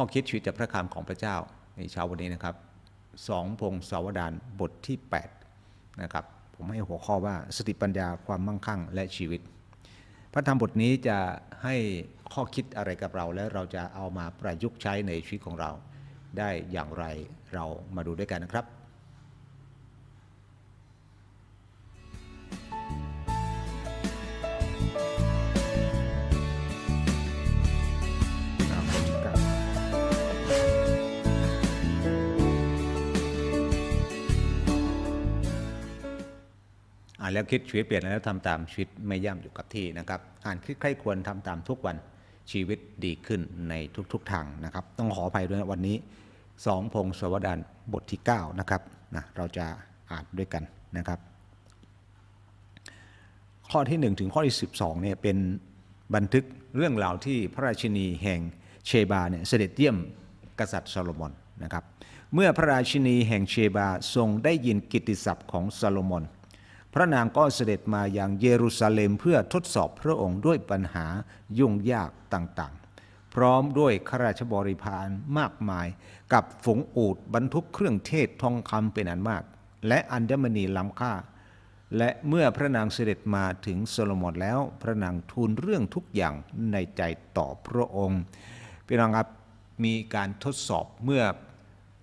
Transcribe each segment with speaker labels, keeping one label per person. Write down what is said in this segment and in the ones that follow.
Speaker 1: ข้อคิดชีวิตจากพระคำของพระเจ้าในเช้าวันนี้นะครับสองพงศาวดารบทที่8นะครับผมให้หัวข้อว่าสติปัญญาความมั่งคั่งและชีวิต พระธรรมบทนี้จะให้ข้อคิดอะไรกับเรา และเราจะเอามาประยุกต์ใช้ในชีวิตของเรา ได้อย่างไรเรามาดูด้วยกันนะครับานแล้วคิดชีวิตเปลี่ยนแล้วทำตามชีวิตไม่ย่ำอยู่กับที่นะครับอ่านคิดใครควรทำตามทุกวันชีวิตดีขึ้นในทุกๆทางนะครับ ต้องขออภัยด้วยนะวันนี้สองพงศวดารบทที่9นะครับนะเราจะอ่านด้วยกันนะครับ ข้อที่ 1 ถึงข้อที่ 12เนี่ยเป็นบันทึกเรื่องราวที่พระราชินีแห่งเชบาเนี่ยเสด็จเยี่ยมกษัตริย์โซโลมอนนะครับ เมื่อพระราชินีแห่งเชบาทรงได้ยินกิตติศัพท์ของโซโลมอน พระนางก็เสด็จมาอย่างเยรูซาเล็มเพื่อทดสอบพระองค์ด้วยปัญหายุ่งยากต่างๆ พร้อมด้วยข้าราชบริพารมากมาย กับฝูงอูฐบรรทุกเครื่องเทศทองคำเป็นอันมาก และอัญมณีล้ำค่า และเมื่อพระนางเสด็จมาถึงโซโลมอนแล้ว พระนางทูลเรื่องทุกอย่างในใจต่อพระองค์พี่น้องครับมีการทดสอบเมื่อ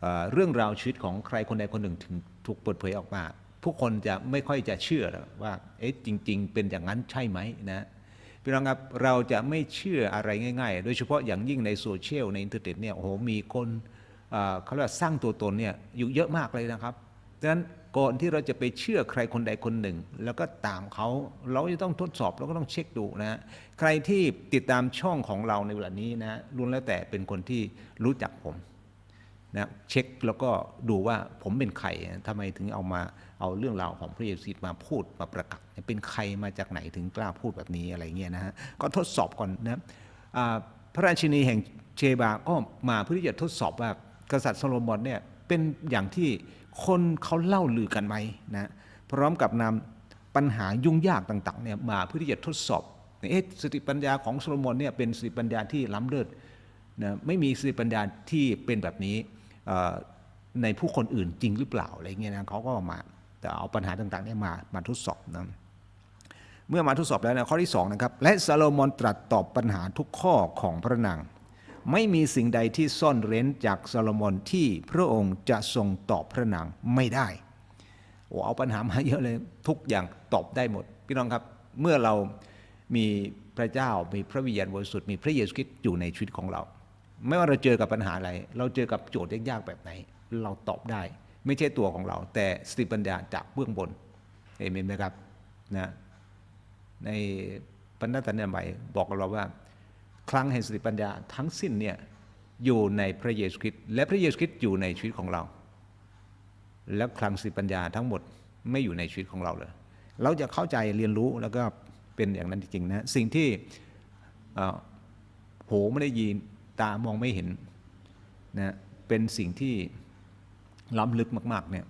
Speaker 1: เอเรื่องราวชีวิตของใครคนใดคนหนึ่งถึงถูกเปิดเผยออกมา ผู้คนจะไม่ค่อยจะเชื่อรว่าเอ๊ะจริง ๆ เป็นอย่างนั้นใช่ไหมนะพี่น้องครับเราจะไม่เชื่ออะไรง่าย ๆ โดยเฉพาะอย่างยิ่งในโซเชียลในอินเทอร์เน็ตเนี่ยโอ้โหมีคนเขาเรียกสร้างตัวตนเนี่ยอยู่เยอะมากเลยนะครับดังนั้นก่อนที่เราจะไปเชื่อใครคนใดคนหนึ่ง แล้วก็ตามเขาเราจะต้องทดสอบเราก็ต้องเช็คดูนะใครที่ติดตามช่องของเราในเวลานี้นะล้วนแล้วแต่เป็นคนที่รู้จักผม นะเช็คแล้วก็ดูว่าผมเป็นใครทำไมถึงเอามาเอาเรื่องราวของพระเยซูมาพูดมาประกาศเป็นใครมาจากไหนถึงกล้าพูดแบบนี้อะไรเงี้ยนะฮะก็ทดสอบก่อนนะพระราชินีแห่งเชบาก็มาเพื่อที่จะทดสอบว่ากษัตริย์โซโลมอนเนี่ยเป็นอย่างที่คนเขาเล่าลือกันไหมนะพร้อมกับนำปัญหายุ่งยากต่างๆเนี่ยมาเพื่อที่จะทดสอบเอ๊ะสติปัญญาของโซโลมอนเนี่ยเป็นสติปัญญาที่ล้ำเลิศนะไม่มีสติปัญญาที่เป็นแบบนี้ ในผู้คนอื่นจริงหรือเปล่าอะไรเงี้ยนะเขาก็มาแต่เอาปัญหาต่างๆนี่มามาทดสอบนะเมื่อมาทดสอบแล้วนะข้อที่2นะครับและซาโลมอนตรัสตอบปัญหาทุกข้อของพระนางไม่มีสิ่งใดที่ซ่อนเร้นจากซาโลมอนที่พระองค์จะทรงตอบพระนางไม่ได้โอ้เอาปัญหามาเยอะเลยทุกอย่างตอบได้หมด พี่น้องครับเมื่อเรามีพระเจ้ามีพระวิญญาณบริสุทธิ์มีพระเยซูคริสต์อยู่ในชีวิตของเรา ไม่ว่าเราเจอกับปัญหาอะไร เราเจอกับโจทย์ยากๆแบบไหน เราตอบได้ ไม่ใช่ตัวของเรา แต่สติปัญญาจากเบื้องบนเอเมนไหมครับนะในปัญญาตันเนี่ยใหม่บอกกับเราว่าคลังแห่งสติปัญญาทั้งสิ้นเนี่ยอยู่ในพระเยซูคริสต์และพระเยซูคริสต์อยู่ในชีวิตของเรา แล้วคลังสติปัญญาทั้งหมดไม่อยู่ในชีวิตของเราเลย เราจะเข้าใจเรียนรู้แล้วก็เป็นอย่างนั้นจริงๆนะสิ่งที่เอ่อหูไม่ได้ยิน ตามองไม่เห็นนะเป็นสิ่งที่ล้ำลึกมากๆเนี่ย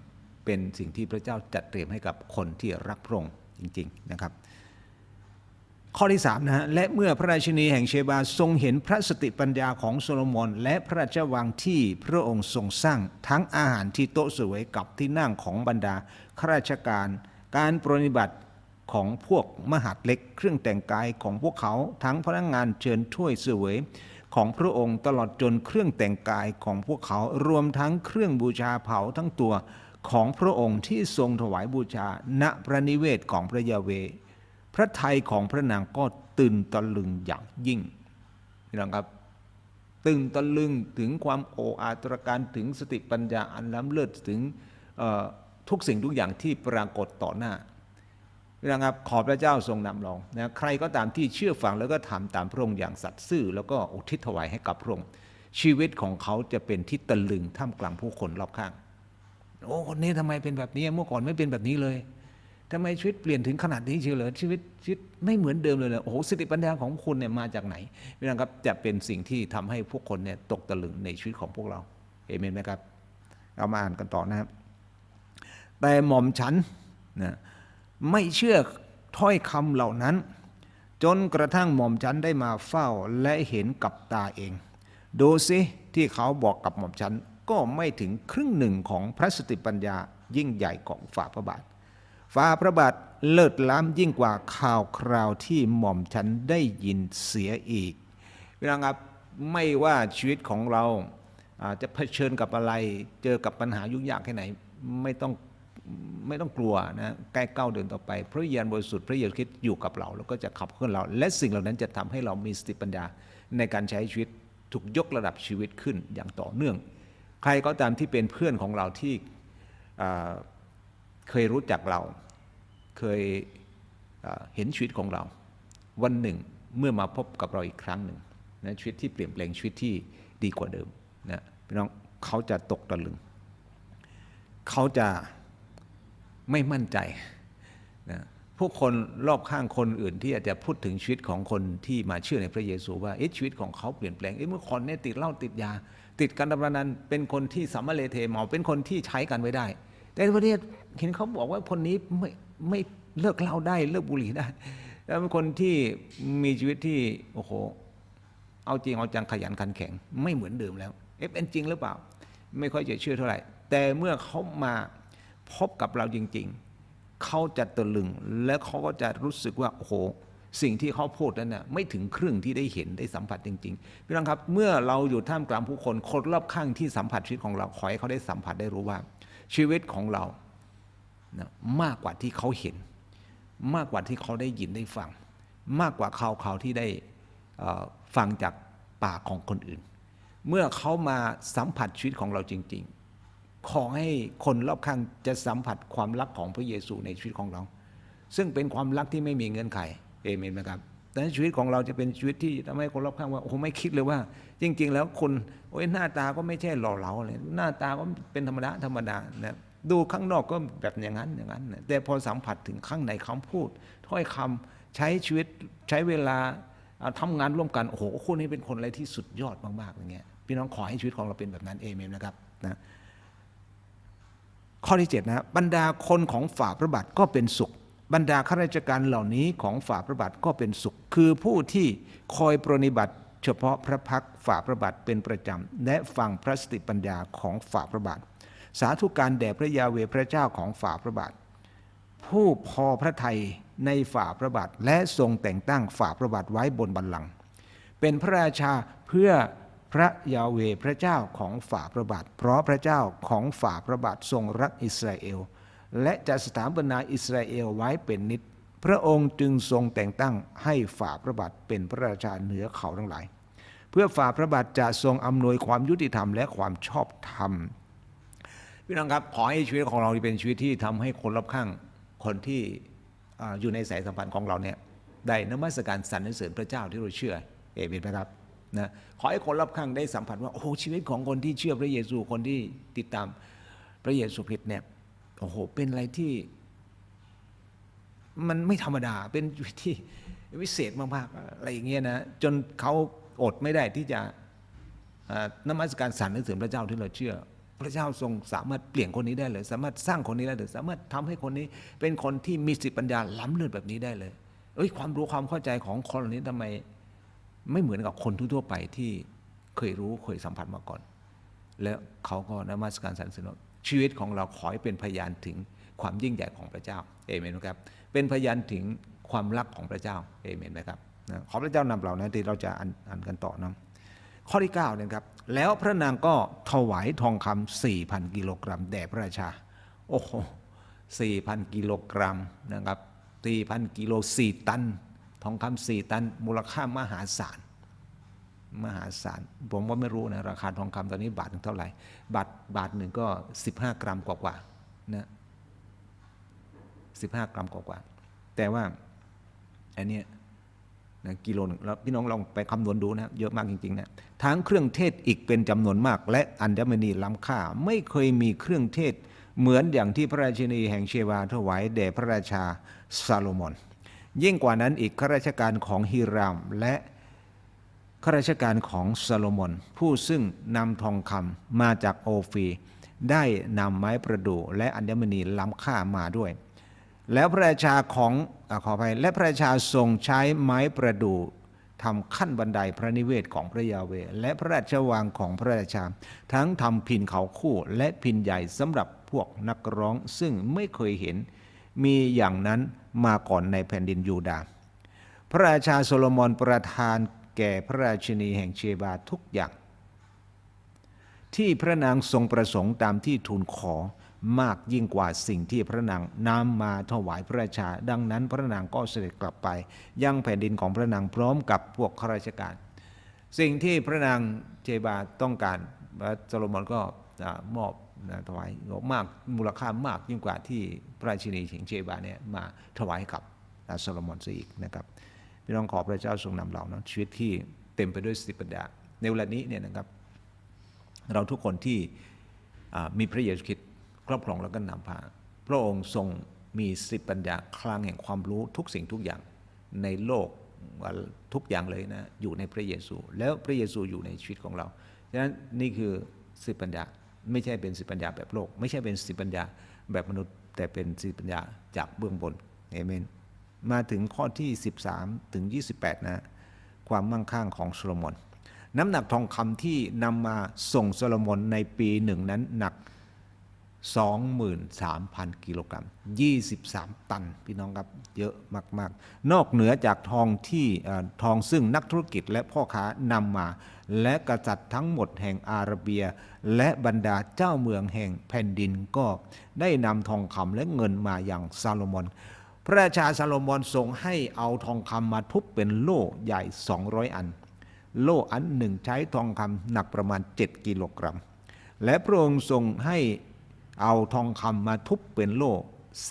Speaker 1: เป็นสิ่งที่พระเจ้าจัดเตรียมให้กับคนที่รักพระองค์จริง ๆนะครับ ข้อที่3นะฮะและเมื่อพระราชินีแห่งเชบาทรงเห็นพระสติปัญญาของโซโลมอนและพระราชวังที่พระองค์ทรงสร้างทั้งอาหารที่โต๊ะสวยกับที่นั่งของบรรดาข้าราชการ การปรนนิบัติของพวกมหาดเล็ก เครื่องแต่งกายของพวกเขาทั้งพนักงงานเชิญถ้วยเสวย ของพระองค์ตลอดจนเครื่องแต่งกายของพวกเขารวมทั้งเครื่องบูชาเผาทั้งตัวของพระองค์ที่ทรงถวายบูชา ณพระนิเวศของพระยาเว พระไทยของพระนางก็ตื่นตะลึงอย่างยิ่งพี่น้องครับตื่นตะลึงถึงความโอ้อาตรการถึงสติปัญญาอันล้ำเลิศถึงทุกสิ่งทุกอย่างที่ปรากฏต่อหน้า น้องครับขอพระเจ้าทรงนำรองนะใครก็ตามที่เชื่อฟังแล้วก็ทำตามพระองค์อย่างสัตย์ซื่อ แล้วก็อุทิศถวายให้กับพระองค์ชีวิตของเขาจะเป็นที่ตะลึงท่ามกลางผู้คนรอบข้าง โอ้คนนี้ทำไมเป็นแบบนี้เมื่อก่อนไม่เป็นแบบนี้เลยทำไมชีวิตเปลี่ยนถึงขนาดนี้เชียวเหรอชีวิตชีวิตไม่เหมือนเดิมเลยเลยโอ้โหสติปัญญาของคุณเนี่ยมาจากไหนพี่น้องครับจะเป็นสิ่งที่ทำให้พวกคนเนี่ยตกตะลึงในชีวิตของพวกเราเอเมนไหมครับ เรามาอ่านกันต่อนะครับแต่หม่อมฉันนะ ไม่เชื่อถ้อยคำเหล่านั้น จนกระทั่งหม่อมฉันได้มาเฝ้าและเห็นกับตาเอง ดูสิที่เขาบอกกับหม่อมฉันก็ไม่ถึงครึ่งหนึ่งของพระสติปัญญายิ่งใหญ่ของฝ่าพระบาทฝ่าพระบาทเลิศล้ำยิ่งกว่าข่าวคราวที่หม่อมฉันได้ยินเสียอีกพี่น้องครับไม่ว่าชีวิตของเราจะเผชิญกับอะไร เจอกับปัญหายุ่งยากแค่ไหน ไม่ต้อง ไม่ต้องกลัวนะใกล้เก้าเดินต่อไป พระวิญญาณบริสุทธิ์พระเยซูคริสต์อยู่กับเราแล้วก็จะขับเคลื่อนเรา และสิ่งเหล่านั้นจะทำให้เรามีสติปัญญาในการใช้ชีวิตถูกยกระดับชีวิตขึ้นอย่างต่อเนื่อง ใครก็ตามที่เป็นเพื่อนของเราที่เคยรู้จักเรา เคยเเห็นชีวิตของเรา วันหนึ่งเมื่อมาพบกับเราอีกครั้งหนึ่งนะชีวิตที่เปลี่ยนแปลงชีวิตที่ดีกว่าเดิมนะพี่น้องเขาจะตกตะลึง เขาจะ ไม่มั่นใจนะผู้คนรอบข้างคนอื่นที่อาจจะพูดถึงชีวิตของคนที่มาเชื่อในพระเยซูว่าเอ๊ะชีวิตของเขาเปลี่ยนแปลงเอ๊ะเมื่อคนเนี่ยติดเหล้าติดยา ติดการดำนันเป็นคนที่สามาเลเทเมาเป็นคนที่ใช้กันไว้ได้ แต่วันนี้เห็นเขาบอกว่าคนนี้ไม่ไม่เลิกเหล้าได้เลิกบุหรี่ได้ แล้วเป็นคนที่มีชีวิตที่โอ้โหเอาจริงเอาจังขยันขันแข็ง ไม่เหมือนเดิมแล้วเอ๊ะเป็นจริงหรือเปล่า ไม่ค่อยจะเชื่อเท่าไหร่ แต่เมื่อเขามา พบกับเราจริง ๆ เขาจะตะลึงและเขาก็จะรู้สึกว่าโอ้โหสิ่งที่เขาพูดนั้นน่ะไม่ถึงครึ่งที่ได้เห็นได้สัมผัสจริงๆพี่น้องครับเมื่อเราอยู่ท่ามกลางผู้คนคนรอบข้างที่สัมผัสชีวิตของเราขอให้เขาได้สัมผัสได้รู้ว่า ชีวิตของเรานะมากกว่าที่เขาเห็น มากกว่าที่เขาได้ยินได้ฟัง มากกว่าข่าวข่าวที่ได้ฟังจากปากของคนอื่น เมื่อเขามาสัมผัสชีวิตของเราจริงๆ ขอให้คนรอบข้างจะสัมผัสความรักของพระเยซูในชีวิตของเรา ซึ่งเป็นความรักที่ไม่มีเงื่อนไขเอเมนไหมครับแต่ชีวิตของเราจะเป็นชีวิตที่ทำให้คนรอบข้างว่าโอ้โหไม่คิดเลยว่า จริง ๆ แล้วคนโอ้ยหน้าตาก็ไม่ใช่หล่อเหลาเลยหน้าตาก็เป็นธรรมดาธรรมดานะดูข้างนอกก็แบบอย่างนั้นอย่างนั้นนะแต่พอสัมผัสถึงข้างในคำพูดถ้อยคำใช้ชีวิตใช้เวลาอ่าทำงานร่วมกันโอ้โหคู่นี้เป็นคนอะไรที่สุดยอดมากๆอย่างเงี้ยพี่น้องขอให้ชีวิตของเราเป็นแบบนั้นเอเมนนะครับนะ ข้อที่7นะครับบรรดาคนของฝ่าพระบาทก็เป็นสุข บรรดาข้าราชการเหล่านี้ของฝ่าพระบาทก็เป็นสุข คือผู้ที่คอยปรนนิบัติ เฉพาะพระพักฝ่าพระบาทเป็นประจำและฟังพระสติปัญญาของฝ่าพระบาท สาธุการแด่พระยาเวพระเจ้าของฝ่าพระบาท ผู้พอพระทัยในฝ่าพระบาทและทรงแต่งตั้งฝ่าพระบาทไว้บนบัลลังก์เป็นพระราชาเพื่อ พระยาเวพระเจ้าของฝ่าพระบาท เพราะพระเจ้าของฝ่าพระบาททรงรักอิสราเอล และจะสถาปนาอิสราเอลไว้เป็นนิจพระองค์จึงทรงแต่งตั้งให้ฝ่าพระบาทเป็นพระราชาเหนือเขาทั้งหลาย เพื่อฝ่าพระบาทจะทรงอำนวยความยุติธรรมและความชอบธรรมพี่น้องครับขอให้ชีวิตของเราเป็นชีวิตที่ทำให้คนรอบข้างคนที่ออยู่ในสายสัมพันธ์ของเราเนี่ยได้นมัสการสรรเสริญพระเจ้าที่เราเชื่อ เอเมนไหมครับ นะขอให้คนรอบข้างได้สัมผัสว่าโอ้โหชีวิตของคนที่เชื่อพระเยซูคนที่ติดตามพระเยซูคริสต์เนี่ยโอ้โหเป็นอะไรที่ มันไม่ธรรมดาเป็นวิตที่วิเศษมากๆอะไรอย่างเงี้ยนะจนเขาอดไม่ได้ที่จะนมัสการสรรเสริญพระเจ้าที่เราเชื่อ พระเจ้าทรงสามารถเปลี่ยนคนนี้ได้เลย สามารถสร้างคนนี้ได้เลยสามารถทำให้คนนี้เป็นคนที่มีสติปัญญาล้ำเลิศแบบนี้ได้เลยเอ้ยความรู้ความเข้าใจของคนเหล่านี้ทำไม ไม่เหมือนกับคนทั่วไปที่เคยรู้เคยสัมผัสมาก่อน แล้วเขาก็นมัสการสรรเสริญชีวิตของเราขอให้เป็นพยานถึงความยิ่งใหญ่ของพระเจ้าเอเมนครับเป็นพยานถึงความรักของพระเจ้าเอเมนไหมครับขอพระเจ้านำเรานะที่เราจะอ่านกันต่อนะข้อที่9เนี่ยครับ แล้วพระนางก็ถวายทองคำสี่พันกิโลกรัมแด่พระราชา โอ้โหสี่พันกิโลกรัมนะครับสี่พันกิโลสี่ตัน ทองคำสี่ตันมูลค่ามหาศาลมหาศาลผมว่าไม่รู้นะราคาทองคำตอนนี้บาทหนึ่งเท่าไหร่ บาทบาทหนึ่งก็ 15 กรัมกว่าๆนะ15กรัมกว่าๆแต่ว่าอันนี้นะกิโลนึงแล้วพี่น้องลองไปคำนวณดูนะเยอะมากจริงๆนะทั้งเครื่องเทศอีกเป็นจำนวนมาก และอัญมณีล้ำค่า ไม่เคยมีเครื่องเทศเหมือนอย่างที่พระราชินีแห่งเชวาถวายแด่พระราชาซาโลมอน ยิ่งกว่านั้นอีกข้าราชการของฮิรามและข้าราชการของซาโลมอนผู้ซึ่งนำทองคำมาจากโอฟี ได้นำไม้ประดู่และอัญมณีล้ำค่ามาด้วย แล้วพระราชาของอขออภัยและพระราชาทรงใช้ไม้ประดู่ทำขั้นบันไดพระนิเวศของพระยาเว และพระราชวังของพระราชา ทั้งทำพินเขาคู่และพินใหญ่สำหรับพวกนักร้องซึ่งไม่เคยเห็น มีอย่างนั้นมาก่อนในแผ่นดินยูดาห์พระราชาโซโลมอนประทานแก่พระราชินีแห่งเชบาทุกอย่าง ที่พระนางทรงประสงค์ตามที่ทูลขอมากยิ่งกว่าสิ่งที่พระนางนำมาถวายพระราชา ดังนั้นพระนางก็เสด็จกลับไป ยังแผ่นดินของพระนางพร้อมกับพวกข้าราชการ สิ่งที่พระนางเจบาต้องการพระโซโลมอนก็อมอบ นะถวายมากมูลค่ามากยิ่งกว่าที่พระราชินีแห่งเจบาเนี่ยมาถวายกับโซโลมอนซะอีกนะครับพี่น้องขอพระเจ้าทรงนำเราเนาะชีวิตที่เต็มไปด้วยสติปัญญาในเวลานี้เนี่ยนะครับ เราทุกคนที่มีพระเยซูคริสต์ครอบครองแล้วก็นำพาพระองค์ทรงมีสติปัญญาคลังแห่งความรู้ทุกสิ่งทุกอย่างในโลกทุกอย่างเลยนะอยู่ในพระเยซู แล้วพระเยซูอยู่ในชีวิตของเราฉะนั้นนี่คือสติปัญญา ไม่ใช่เป็นสติปัญญาแบบโลก ไม่ใช่เป็นสติปัญญาแบบมนุษย์ แต่เป็นสติปัญญาจากเบื้องบนเอเมนมาถึงข้อที่ 13 ถึง 28 นะ ความมั่งคั่งของโซโลมอนน้ำหนักทองคำที่นำมาส่งโซโลมอนในปีหนึ่งนั้นหนัก 23,000 กิโลกรัม 23 ตัน พี่น้องครับ เยอะมาก ๆ นอกเหนือจากทองที่ทองซึ่งนักธุรกิจและพ่อค้านำมา และกษัตริย์ทั้งหมดแห่งอาระเบีย และบรรดาเจ้าเมืองแห่งแผ่นดินก็ได้นำทองคำและเงินมาอย่างซาโลมอน พระราชาซาโลมอนทรงให้เอาทองคำมาทุบเป็นโล่ใหญ่ 200 อัน โล่อันหนึ่งใช้ทองคำหนักประมาณ 7 กิโลกรัม และพระองค์ทรงให้ เอาทองคำมาทุบเป็นโล่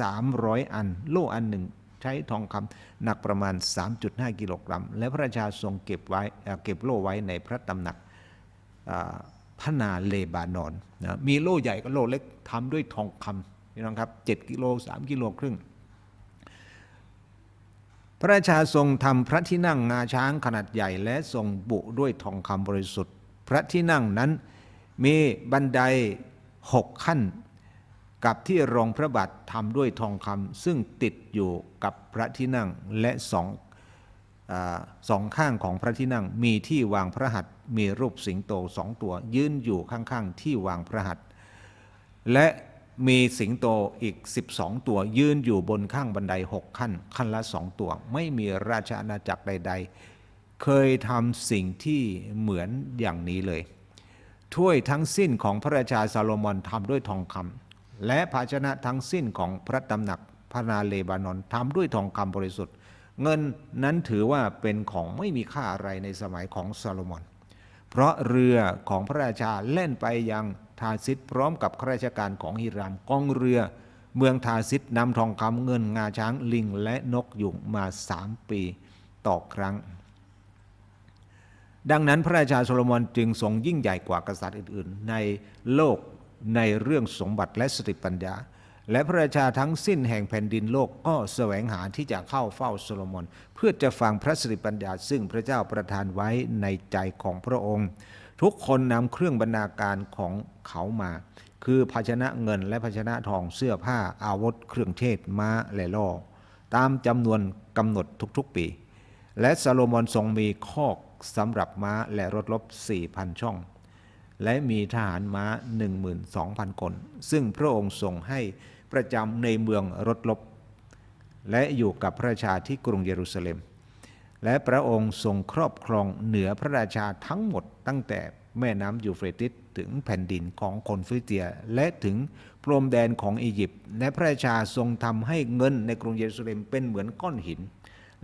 Speaker 1: 300 อัน โล่อันหนึ่งใช้ทองคำหนักประมาณ 3.5 กิโลกรัม และพระราชาทรงเก็บไว้เเก็บโล่ไว้ในพระตำหนักอ่าพระนาเลบานอนนะมีโล่ใหญ่กับโล่เล็กทำด้วยทองคำพี่น้องครับ7กิโล3กิโลครึ่งพระราชาทรงทำพระที่นั่งงาช้างขนาดใหญ่และทรงบุด้วยทองคำบริสุทธิ์ พระที่นั่งนั้นมีบันไดหกขั้น กับที่รองพระบาททำด้วยทองคำซึ่งติดอยู่กับพระที่นั่งและสองอสองข้างของพระที่นั่ง มีที่วางพระหัตถ์มีรูปสิงโตสองตัว ยืนอยู่ข้างๆที่วางพระหัตถ์และมีสิงโตอีก 12 ตัว ยืนอยู่บนข้างบันได 6 ขั้น ขั้นละสองตัว ไม่มีราชอาณาจักรใด ๆ เคยทำสิ่งที่เหมือนอย่างนี้เลย ถ้วยทั้งสิ้นของพระราชาซาโลมอนทำด้วยทองคำ และภาชนะทั้งสิ้นของพระตำหนักพระนาเลบานอนทำด้วยทองคำบริสุทธิ์ เงินนั้นถือว่าเป็นของไม่มีค่าอะไรในสมัยของซาโลมอน เพราะเรือของพระราชาเล่นไปยังทาซิดพร้อมกับข้าราชการของฮิรามกองเรือ เมืองทาซิดนำทองคำเงินงาช้างลิงและนกยุงมาสามปีต่อครั้ง ดังนั้นพระราชาโซโลมอนจึงทรงยิ่งใหญ่กว่ากษัตริย์อื่นๆ ในโลก ในเรื่องสมบัติและสติปัญญา และพระราชาทั้งสิ้นแห่งแผ่นดินโลกก็แสวงหาที่จะเข้าเฝ้าโซโลมอน เพื่อจะฟังพระสติปัญญา ซึ่งพระเจ้าประทานไว้ในใจของพระองค์ ทุกคนนำเครื่องบรรณาการของเขามา คือภาชนะเงินและภาชนะทองเสื้อผ้าอาวุธเครื่องเทศม้าและล่อตามจำนวนกำหนดทุกๆปี และซาโลมอนทรงมีคอกสำหรับม้าและรถรบ4,000 ช่อง และมีทหารม้า 12,000 คน ซึ่งพระองค์ทรงให้ประจำในเมืองรถรบและอยู่กับพระราชาที่กรุงเยรูซาเล็ม และพระองค์ทรงครอบครองเหนือพระราชาทั้งหมดตั้งแต่แม่น้ำยูเฟรติสถึงแผ่นดินของคนฟิลิเตีย และถึงพรมแดนของอียิปต์และพระราชาทรงทำให้เงินในกรุงเยรูซาเล็มเป็นเหมือนก้อนหิน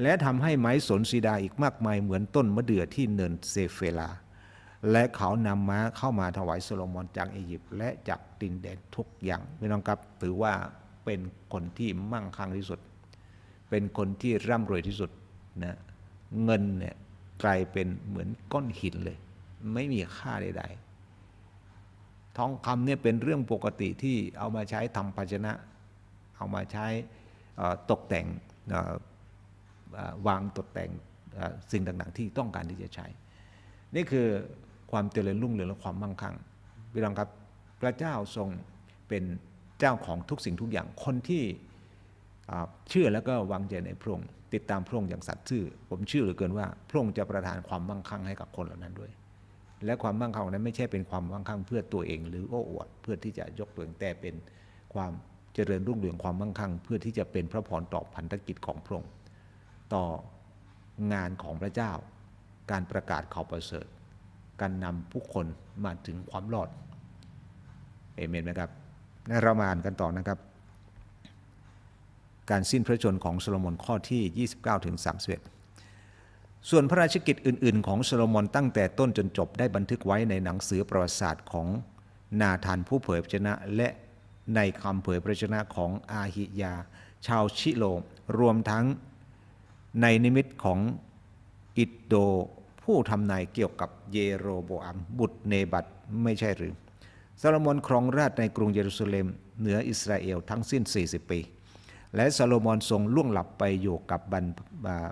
Speaker 1: และทำให้ไม้สนซีดาอีกมากมายเหมือนต้นมะเดื่อที่เนินเซเฟลา และเขานำม้าเข้ามาถวายโซโลมอนจากอียิปต์และจากดินแดนทุกอย่างพี่น้องครับถือว่าเป็นคนที่มั่งคั่งที่สุด เป็นคนที่ร่ำรวยที่สุดนะเงินเนี่ยกลายเป็นเหมือนก้อนหินเลย ไม่มีค่าใดๆทองคำเนี่ยเป็นเรื่องปกติที่เอามาใช้ทำภาชนะ เอามาใช้ตกแต่งวางตกแต่งสิ่งต่างๆ ที่ต้องการที่จะใช้ นี่คือ ความเจริญรุ่งเรืองและความมั่งคั่งพี่น้องครับพระเจ้าทรงเป็นเจ้าของทุกสิ่งทุกอย่างคนที่เชื่อแล้วก็วางใจในพระองค์ติดตามพระองค์อย่างสัตย์ซื่อ ผมเชื่อเหลือเกินว่าพระองค์จะประทานความมั่งคั่งให้กับคนเหล่านั้นด้วย และความมั่งคั่งนั้นไม่ใช่เป็นความมั่งคั่งเพื่อตัวเอง หรือโอ้อวดเพื่อที่จะยกตัวเองแต่เป็นความเจริญรุ่งเรืองความมั่งคั่ง เพื่อที่จะเป็นพระพรต่อพันธกิจของพระองค์ต่องานของพระเจ้า การประกาศข่าวประเสริฐ การนำผู้คนมาถึงความรอดเอเมนไหมครับเรามาอ่านกันต่อนะครับ การสิ้นพระชนม์ของโซโลมอนข้อที่ 29ถึง31 ส่วนพระราชกิจอื่น ๆ ของโซโลมอนตั้งแต่ต้นจนจบได้บันทึกไว้ในหนังสือประวัติศาสตร์ของนาธานผู้เผยพระชนะ และในคำเผยพระชนะของอาหิยา ชาวชิโลรวมทั้งในนิมิตของอิดโด ผู้ทำนายเกี่ยวกับเยโรโบอัมบุตรเนบัตไม่ใช่หรือโซโลมอนครองราชในกรุงเยรูซาเล็มเหนืออิสราเอลทั้งสิ้น 40 ปี และซาโลมอนทรงล่วงหลับไปอยู่กับบรร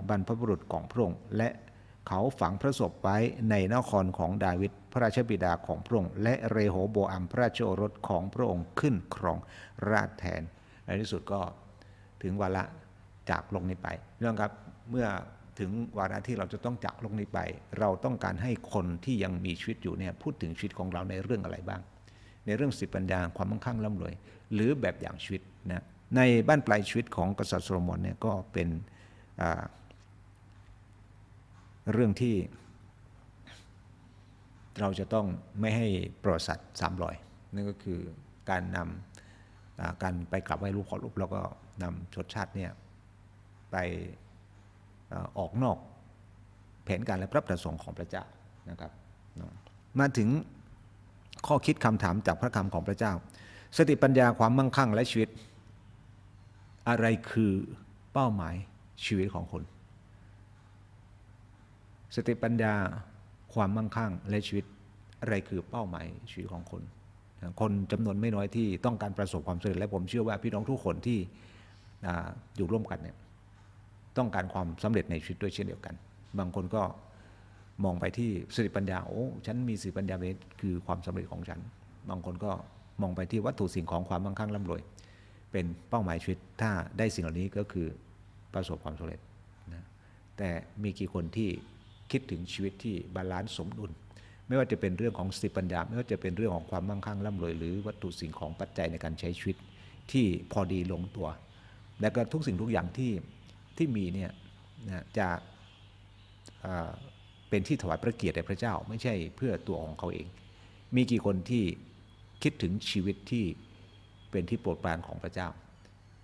Speaker 1: บรรพบุรุษของพระองค์ และเขาฝังพระศพไว้ในนครของดาวิดพระราชบิดาของพระองค์ และเรโหโบอัมพระราชโอรสของพระองค์ขึ้นครองราชแทนในที่สุดก็ถึงวาระจากโลกนี้ไปเรื่องครับเมื่อ ถึงวาระที่เราจะต้องจากโลกนี้ไป เราต้องการให้คนที่ยังมีชีวิตอยู่เนี่ยพูดถึงชีวิตของเราในเรื่องอะไรบ้าง ในเรื่องสติปัญญาความมั่งคั่งร่ำรวย หรือแบบอย่างชีวิตนะในบ้านปลายชีวิตของกษัตริย์โซโลมอนเนี่ยก็เป็นเรื่องที่ เราจะต้องไม่ให้ประวัติศาสตร์สามรอยนั่นก็คือการนำการไปกลับไหว้รูปขอรูปแล้วก็นำชนชาติเนี่ยไป ออกนอกแผนการและพระประสงค์ของพระเจ้านะครับมาถึงข้อคิดคำถามจากพระคำของพระเจ้า สติปัญญาความมั่งคั่งและชีวิต อะไรคือเป้าหมายชีวิตของคนสติปัญญาความมั่งคั่งและชีวิตอะไรคือเป้าหมายชีวิตของคน คนจำนวนไม่น้อยที่ต้องการประสบความสำเร็จและผมเชื่อว่าพี่น้องทุกคนที่ออยู่ร่วมกันเนี่ย ต้องการความสำเร็จในชีวิตด้วยเช่นเดียวกัน บางคนก็มองไปที่สติปัญญาโอ้ฉันมีสติปัญญาเป็นคือความสำเร็จของฉัน บางคนก็มองไปที่วัตถุสิ่งของความมั่งคั่งร่ำรวย เป็นเป้าหมายชีวิตถ้าได้สิ่งเหล่านี้ก็คือประสบความสำเร็จนะแต่มีกี่คนที่คิดถึงชีวิตที่บาลานซ์สมดุล ไม่ว่าจะเป็นเรื่องของสติปัญญา ไม่ว่าจะเป็นเรื่องของความมั่งคั่งร่ำรวย หรือวัตถุสิ่งของปัจจัยในการใช้ชีวิตที่พอดีลงตัว และก็ทุกสิ่งทุกอย่างที่ ที่มีเนี่ยนะจะเป็นที่ถวายพระเกียรติแด่พระเจ้า ไม่ใช่เพื่อตัวของเขาเอง มีกี่คนที่คิดถึงชีวิตที่เป็นที่โปรดปรานของพระเจ้า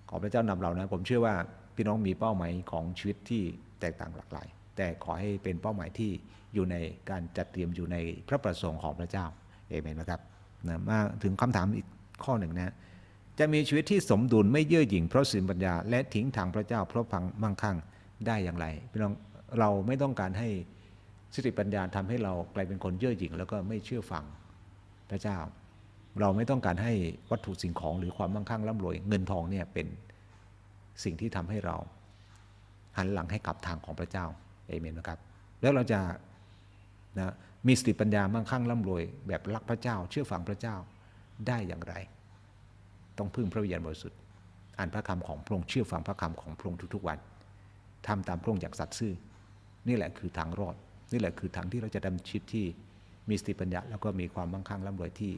Speaker 1: ขอพระเจ้านำเรานะผมเชื่อว่าพี่น้องมีเป้าหมายของชีวิตที่แตกต่างหลากหลาย แต่ขอให้เป็นเป้าหมายที่อยู่ในการจัดเตรียมอยู่ในพระประสงค์ของพระเจ้าเอเมนนะครับนะมาถึงคำถามอีกข้อหนึ่งนะ จะมีชีวิตที่สมดุลไม่เย่อหยิ่งเพราะศีลปัญญา และทิ้งทางพระเจ้าเพราะพังมั่งคั่งได้อย่างไรพี่น้องเราไม่ต้องการให้สติปัญญาทำให้เรากลายเป็นคนเย่อหยิ่ง แล้วก็ไม่เชื่อฟังพระเจ้า เราไม่ต้องการให้วัตถุสิ่งของหรือความมั่งคั่งร่ำรวยเงินทองเนี่ยเป็นสิ่งที่ทำให้เราหันหลังให้กับทางของพระเจ้าเอเมนนะครับ แล้วเราจะนะมีสติปัญญามั่งคั่งร่ำรวย แบบรักพระเจ้า เชื่อฟังพระเจ้าได้อย่างไร ต้องพึ่งพระวิญญาณบริสุทธิ์อ่านพระคำของพระองค์เชื่อฟังพระคำของพระองค์ทุกๆวันทำตามพระองค์อย่างสัตย์ซื่อ นี่แหละคือทางรอด นี่แหละคือทางที่เราจะดำชีวิตที่มีสติปัญญาแล้วก็มีความมั่งคั่งร่ำรวยที่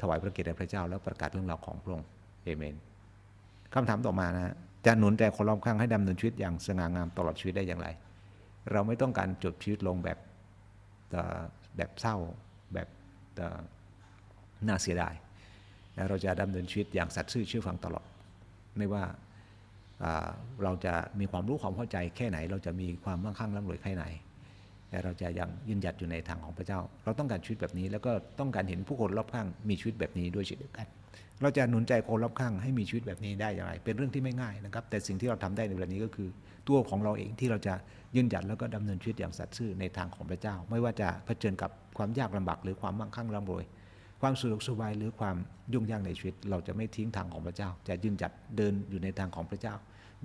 Speaker 1: ถวายพระเกียรติแด่พระเจ้า แล้วประกาศเรื่องราวของพระองค์เอเมนคำถามต่อมานะจะหนุนใจคนรอบข้างให้ดำเนินชีวิตอย่างสง่างามตลอดชีวิตได้อย่างไร เราไม่ต้องการจบชีวิตลงแบบแบบเศร้าแบบน่าเสียดาย นะเราจะดำเนินชีวิตอย่างสัตย์ซื่อเชื่อฟังตลอด ไม่ว่าเราจะมีความรู้ความเข้าใจแค่ไหน เราจะมีความมั่งคั่งร่ำรวยแค่ไหน แต่เราจะยังยืนหยัดอยู่ในทางของพระเจ้า เราต้องการชีวิตแบบนี้ แล้วก็ต้องการเห็นผู้คนรอบข้างมีชีวิตแบบนี้ด้วยเช่นเดียวกัน เราจะหนุนใจคนรอบข้างให้มีชีวิตแบบนี้ได้อย่างไร เป็นเรื่องที่ไม่ง่ายนะครับ แต่สิ่งที่เราทำได้ในเวลานี้ก็คือ ตัวของเราเองที่เราจะยืนหยัดแล้วก็ดำเนินชีวิตอย่างสัตย์ซื่อในทางของพระเจ้า ไม่ว่าจะเผชิญกับความยากลำบากหรือความมั่งคั่งร่ำรวย ความสะดวกสบายหรือความยุ่งยากในชีวิต เราจะไม่ทิ้งทางของพระเจ้า จะยืนหยัดเดินอยู่ในทางของพระเจ้า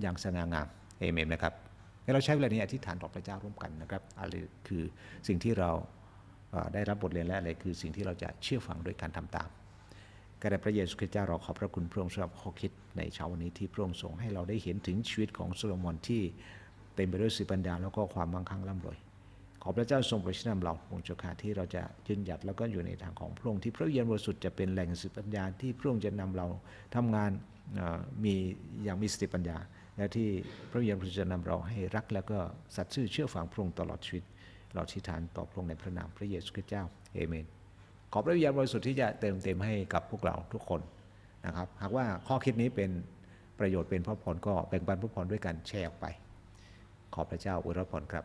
Speaker 1: อย่างสง่างามเอเมนนะครับให้เราใช้เวลานี้อธิษฐานต่อพระเจ้าร่วมกันนะครับอะไรคือสิ่งที่เราได้รับบทเรียนและอะไรคือสิ่งที่เราจะเชื่อฟังโดยการทำตามก็ได้พระเยซูคริสต์เจ้าเราขอบพระคุณพระองค์สำหรับข้อคิดในเช้าวันนี้ที่พระองค์ทรงให้เราได้เห็นถึงชีวิตของโซโลมอนที่เต็มไปด้วยสิปัญญาแล้วก็ความมั่งคั่งร่ำรวย ขอพระเจ้าทรงประชนำเราองค์เจ้าข้าที่เราจะยืนหยัดแล้วก็อยู่ในทางของพระองค์ที่พระเยซูบริสุทธิ์จะเป็นแหล่งสติปัญญาที่พระองค์จะนำเราทำงานมีอย่างมีสติปัญญา และที่พระเยซูบริสุทธิ์จะนำเราให้รักแล้วก็สัตย์ซื่อเชื่อฟังพระองค์ตลอดชีวิต เราทิฏฐานต่อพระองค์ในพระนามพระเยซูคริสต์เจ้าเอเมน ขอพระวิญญาณบริสุทธิ์ที่จะเติมเต็มให้กับพวกเราทุกคนนะครับหากว่าข้อคิดนี้เป็นประโยชน์เป็นพระพรก็แบ่งปันพระพรด้วยกันแชร์ออกไป ขอพระเจ้าอวยพรครับ